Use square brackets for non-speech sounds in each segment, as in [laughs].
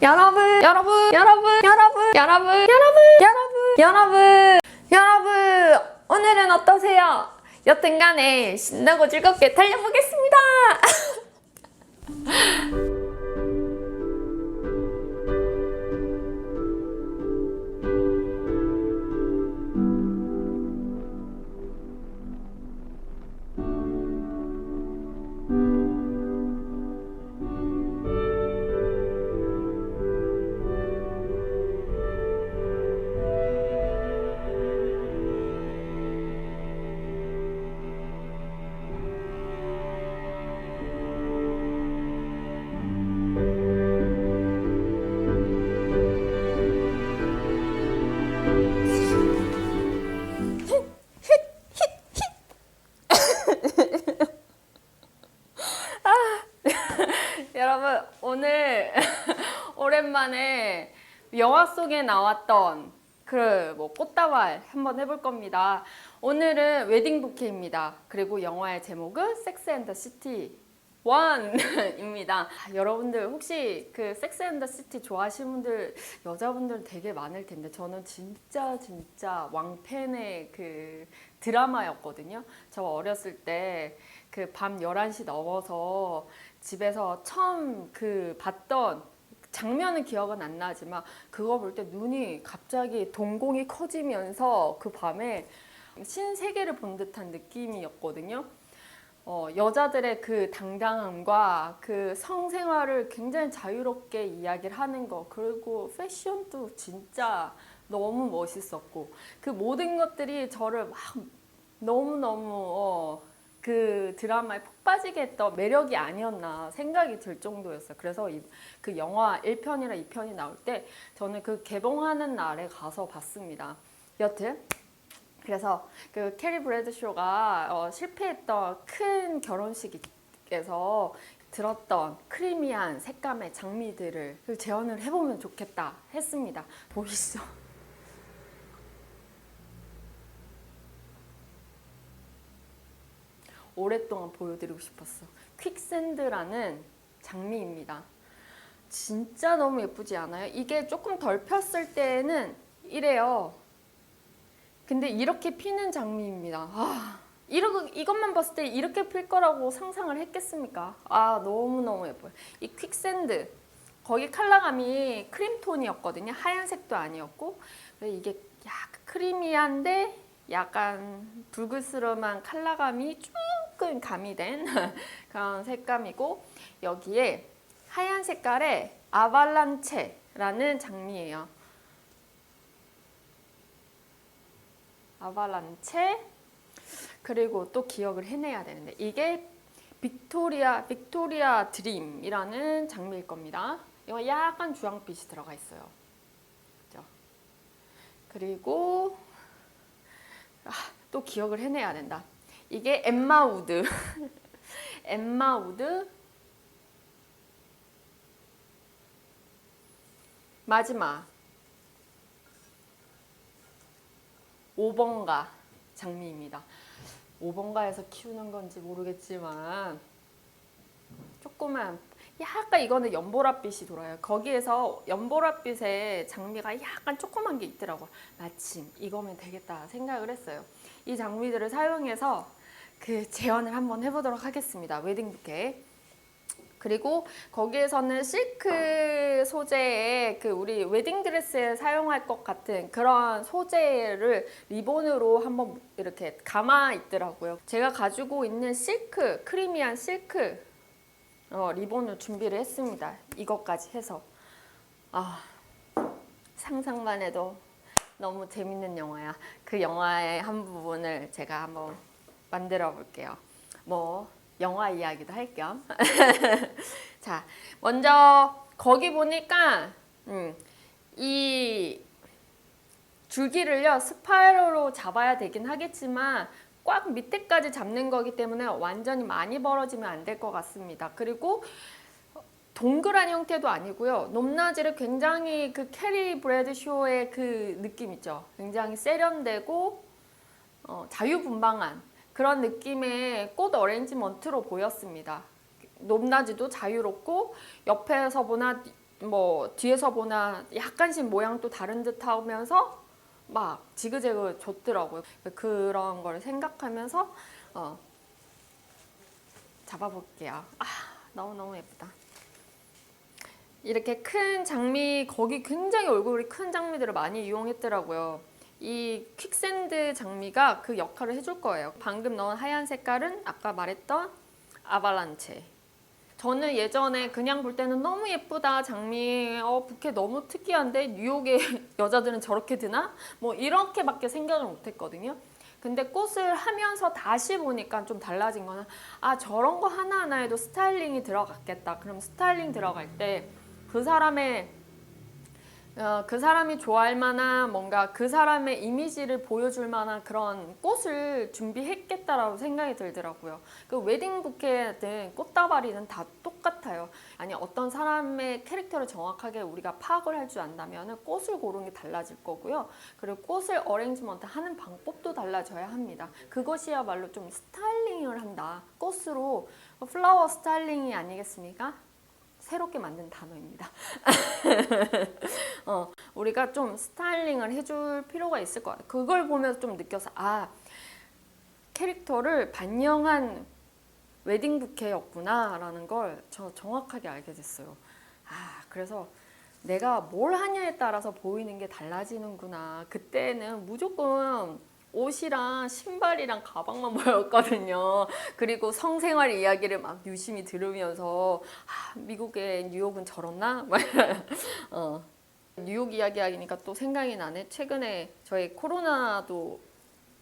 여러분, 여러분, 여러분, 여러분, 여러분, 여러분, 여러분, 여러분, 여러분, 오늘은 어떠세요? 여튼간에 신나고 즐겁게 달려보겠습니다. [laughs] 오랜만에 영화 속에 나왔던 그 뭐 꽃다발 한번 해볼 겁니다. 오늘은 웨딩 부케입니다. 그리고 영화의 제목은 섹스 앤 더 시티 1입니다. 아, 여러분들 혹시 그 섹스 앤더 시티 좋아하시는 분들 여자분들 되게 많을 텐데 저는 진짜 진짜 왕팬의 그 드라마였거든요. 저 어렸을 때 그 밤 11시 넘어서 집에서 처음 그 봤던 장면은 기억은 안 나지만 그거 볼 때 눈이 갑자기 동공이 커지면서 그 밤에 신세계를 본 듯한 느낌이었거든요. 어, 여자들의 그 당당함과 그 성생활을 굉장히 자유롭게 이야기를 하는 거 그리고 패션도 진짜 너무 멋있었고 그 모든 것들이 저를 막 너무너무 어, 그 드라마에 푹 빠지게 했던 매력이 아니었나 생각이 들 정도였어요. 그래서 이, 그 영화 1편이랑 2편이 나올 때 저는 그 개봉하는 날에 가서 봤습니다. 여튼 그래서 그 캐리 브래드쇼가 어, 실패했던 큰 결혼식에서 들었던 크리미한 색감의 장미들을 재현을 해보면 좋겠다 했습니다. 보이시죠? 오랫동안 보여드리고 싶었어. 퀵샌드라는 장미입니다. 진짜 너무 예쁘지 않아요? 이게 조금 덜 폈을 때는 이래요. 근데 이렇게 피는 장미입니다. 아, 이러, 이것만 봤을 때 이렇게 필 거라고 상상을 했겠습니까? 아, 너무너무 예뻐요. 이 퀵샌드. 거기 컬러감이 크림톤이었거든요. 하얀색도 아니었고. 이게 약간 크리미한데 약간 붉으스름한 컬러감이 조금 가미된 [laughs] 그런 색감이고 여기에 하얀 색깔의 아발란체라는 장미예요. 아발란체 그리고 또 기억을 해내야 되는데 이게 빅토리아 빅토리아 드림이라는 장미일 겁니다. 이거 약간 주황빛이 들어가 있어요. 그죠? 그리고 아, 또 기억을 해내야 된다. 이게 엠마 우드. [laughs] 엠마 우드. 마지막 5번가 장미입니다. 5번가에서 키우는 건지 모르겠지만 조그만 약간 이거는 연보라빛이 돌아요. 거기에서 연보라빛의 장미가 약간 조그만 게 있더라고. 마침 이거면 되겠다 생각을 했어요. 이 장미들을 사용해서 그 재현을 한번 해보도록 하겠습니다. 웨딩 부케. 그리고 거기에서는 실크 소재의 그 우리 웨딩 드레스에 사용할 것 같은 그런 소재를 리본으로 한번 이렇게 감아 있더라고요. 제가 가지고 있는 실크, 크리미한 실크 어, 리본을 준비를 했습니다. 이것까지 해서 아 상상만 해도 너무 재밌는 영화야. 그 영화의 한 부분을 제가 한번 만들어 볼게요. 뭐 영화 이야기도 할 겸. [laughs] 자, 먼저 거기 보니까 음, 이 줄기를요 스파이럴로 잡아야 되긴 하겠지만 꽉 밑에까지 잡는 거기 때문에 완전히 많이 벌어지면 안 될 것 같습니다. 그리고 동그란 형태도 아니고요. 높낮이를 굉장히 그 캐리 브래드쇼의 그 느낌 있죠. 굉장히 세련되고 어, 자유분방한 그런 느낌의 꽃 어레인지먼트로 보였습니다. 높낮이도 자유롭고 옆에서 보나 뭐 뒤에서 보나 약간씩 모양도 다른 듯 하면서 막 지그재그 줬더라고요. 그런 걸 생각하면서 어, 잡아볼게요. 아 너무너무 예쁘다. 이렇게 큰 장미 거기 굉장히 얼굴이 큰 장미들을 많이 이용했더라고요. 이 퀵샌드 장미가 그 역할을 해줄 거예요. 방금 넣은 하얀 색깔은 아까 말했던 아발란체. 저는 예전에 그냥 볼 때는 너무 예쁘다 장미 어 부케 너무 특이한데 뉴욕의 [laughs] 여자들은 저렇게 드나 뭐 이렇게밖에 생각을 못했거든요. 근데 꽃을 하면서 다시 보니까 좀 달라진 거는 아 저런 거 하나하나에도 스타일링이 들어갔겠다. 그럼 스타일링 들어갈 때 그 사람의 어, 그 사람이 좋아할 만한 뭔가 그 사람의 이미지를 보여줄 만한 그런 꽃을 준비했겠다라고 생각이 들더라고요. 그 웨딩 부케든 꽃다발이든 다 똑같아요. 아니 어떤 사람의 캐릭터를 정확하게 우리가 파악을 할 줄 안다면 꽃을 고르는 게 달라질 거고요. 그리고 꽃을 어레인지먼트 하는 방법도 달라져야 합니다. 그것이야말로 좀 스타일링을 한다. 꽃으로 플라워 스타일링이 아니겠습니까? 새롭게 만든 단어입니다. [laughs] 어, 우리가 좀 스타일링을 해줄 필요가 있을 것 같아요. 그걸 보면서 좀 느껴서 아 캐릭터를 반영한 웨딩 부케였구나 라는 걸 저 정확하게 알게 됐어요. 아 그래서 내가 뭘 하냐에 따라서 보이는 게 달라지는구나. 그때는 무조건 옷이랑 신발이랑 가방만 [laughs] 보였거든요. 그리고 성생활 이야기를 막 유심히 들으면서 아, 미국의 뉴욕은 저렇나? [laughs] 막 어. 뉴욕 이야기 하니까 또 생각이 나네. 최근에 저희 코로나도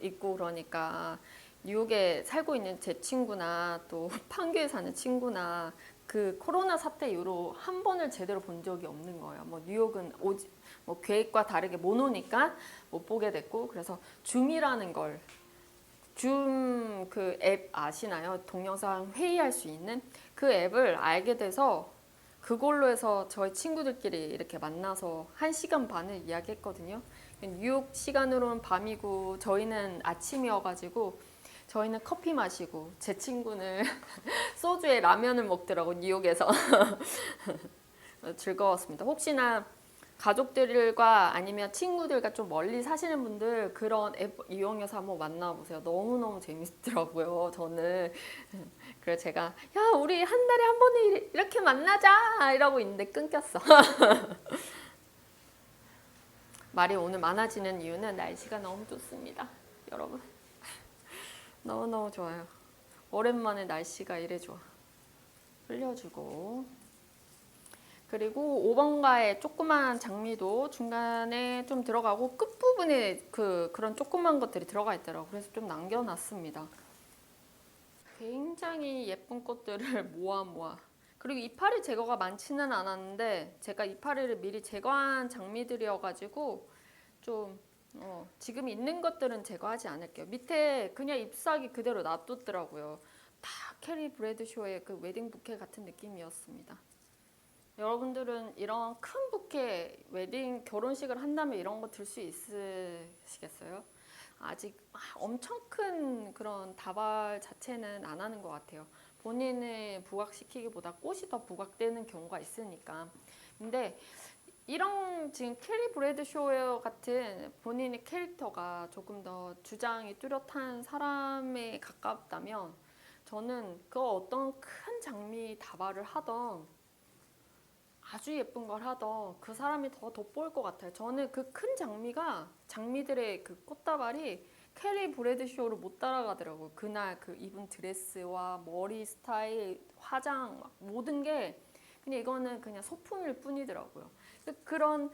있고 그러니까 뉴욕에 살고 있는 제 친구나 또 [laughs] 판교에 사는 친구나 그 코로나 사태 이후로 한 번을 제대로 본 적이 없는 거예요. 뭐 뉴욕은 오지 뭐 계획과 다르게 못 오니까 못 보게 됐고 그래서 줌이라는 걸 줌 그 앱 아시나요? 동영상 회의할 수 있는 그 앱을 알게 돼서 그걸로 해서 저희 친구들끼리 이렇게 만나서 한 시간 반을 이야기했거든요. 뉴욕 시간으로는 밤이고 저희는 아침이어가지고 저희는 커피 마시고 제 친구는 [laughs] 소주에 라면을 먹더라고 뉴욕에서 [laughs] 즐거웠습니다. 혹시나 가족들과 아니면 친구들과 좀 멀리 사시는 분들 그런 앱 이용해서 한번 만나보세요. 너무너무 재밌더라고요. 저는 [laughs] 그래서 제가 야 우리 한 달에 한 번에 이렇게 만나자 이러고 있는데 끊겼어. 말이 오늘 많아지는 이유는 날씨가 너무 좋습니다. 여러분 너무너무 좋아요. 오랜만에 날씨가 이래 좋아. 흘려주고 그리고 5번가의 조그만 장미도 중간에 좀 들어가고 끝부분에 그 그런 조그만 것들이 들어가 있더라고요. 그래서 좀 남겨놨습니다. 굉장히 예쁜 꽃들을 [laughs] 모아 모아 그리고 이파리 제거가 많지는 않았는데 제가 이파리를 미리 제거한 장미들이어가지고 좀 어, 지금 있는 것들은 제거하지 않을게요. 밑에 그냥 잎사귀 그대로 놔뒀더라고요. 다 캐리 브래드쇼의 그 웨딩 부케 같은 느낌이었습니다. 여러분들은 이런 큰 부케 웨딩 결혼식을 한다면 이런 거 들 수 있으시겠어요? 아직 막 엄청 큰 그런 다발 자체는 안 하는 것 같아요. 본인을 부각시키기보다 꽃이 더 부각되는 경우가 있으니까. 근데 이런 지금 캐리 브래드쇼 같은 본인의 캐릭터가 조금 더 주장이 뚜렷한 사람에 가깝다면 저는 그 어떤 큰 장미 다발을 하던 아주 예쁜 걸 하던 그 사람이 더 돋보일 것 같아요. 저는 그 큰 장미가 장미들의 그 꽃다발이 캐리 브래드쇼를 못 따라가더라고요. 그날 그 입은 드레스와 머리 스타일, 화장 막 모든 게 그냥 이거는 그냥 소품일 뿐이더라고요. 그런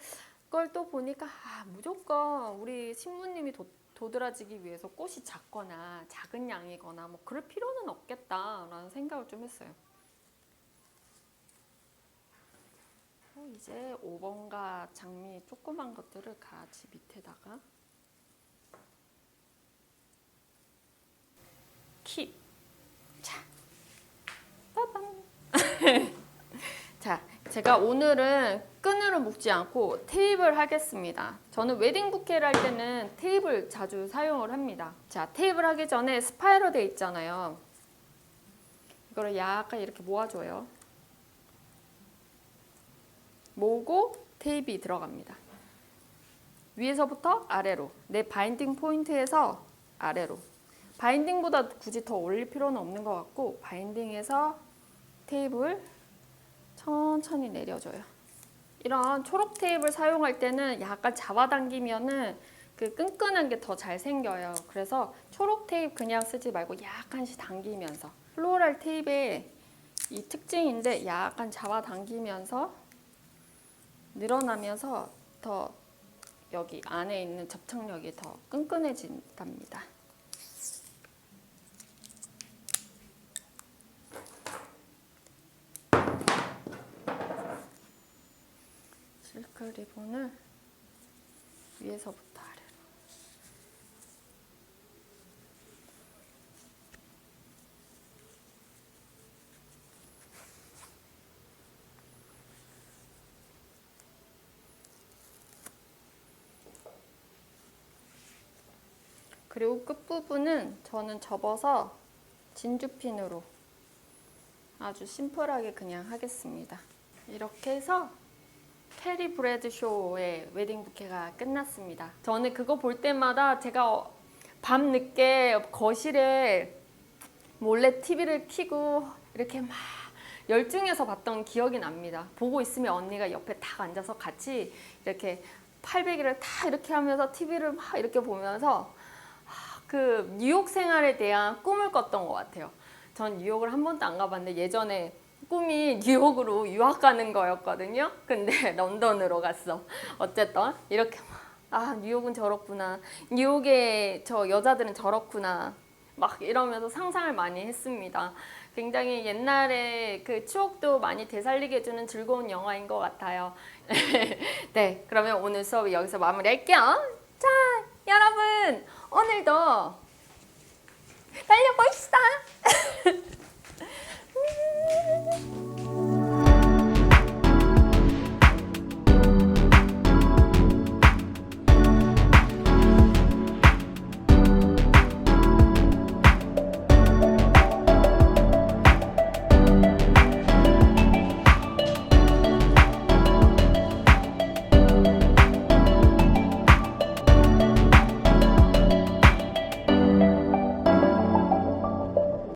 걸 또 보니까 아, 무조건 우리 신부님이 도, 도드라지기 위해서 꽃이 작거나 작은 양이거나 뭐 그럴 필요는 없겠다라는 생각을 좀 했어요. 어, 이제 5번가 장미 조그만 것들을 같이 밑에다가 킵. 자, 빠방. 자, 제가 오늘은 끈으로 묶지 않고 테이프를 하겠습니다. 저는 웨딩 부케를 할 때는 테이프를 자주 사용을 합니다. 자, 테이프를 하기 전에 스파이럴 돼 있잖아요. 이거를 약간 이렇게 모아줘요. 모으고 테이프 들어갑니다. 위에서부터 아래로 내 바인딩 포인트에서 아래로 바인딩보다 굳이 더 올릴 필요는 없는 것 같고 바인딩에서 테이프를 천천히 내려줘요. 이런 초록 테이프를 사용할 때는 약간 잡아당기면은 그 끈끈한 게 더 잘 생겨요. 그래서 초록 테이프 그냥 쓰지 말고 약간씩 당기면서 플로럴 테이프의 이 특징인데 약간 잡아당기면서 늘어나면서 더 여기 안에 있는 접착력이 더 끈끈해진답니다. 실크 리본을 위에서부터 아래로 그리고 끝부분은 저는 접어서 진주핀으로 아주 심플하게 그냥 하겠습니다. 이렇게 해서 캐리 브레드 쇼의 웨딩 부케가 끝났습니다. 저는 그거 볼 때마다 제가 밤 늦게 거실에 몰래 TV를 켜고 이렇게 막 열중해서 봤던 기억이 납니다. 보고 있으면 언니가 옆에 딱 앉아서 같이 이렇게 팔베기를 다 이렇게 하면서 TV를 막 이렇게 보면서 그 뉴욕 생활에 대한 꿈을 꿨던 것 같아요. 전 뉴욕을 한 번도 안 가봤는데 예전에 꿈이 뉴욕으로 유학 가는 거였거든요. 근데 [laughs] 런던으로 갔어. 어쨌든 이렇게 막, 아 뉴욕은 저렇구나. 뉴욕의 저 여자들은 저렇구나. 막 이러면서 상상을 많이 했습니다. 굉장히 옛날에 그 추억도 많이 되살리게 해주는 즐거운 영화인 것 같아요. [laughs] 네, 그러면 오늘 수업 여기서 마무리할게요. 자, 여러분 오늘도 달려봅시다. [laughs] Woo-hoo! [laughs]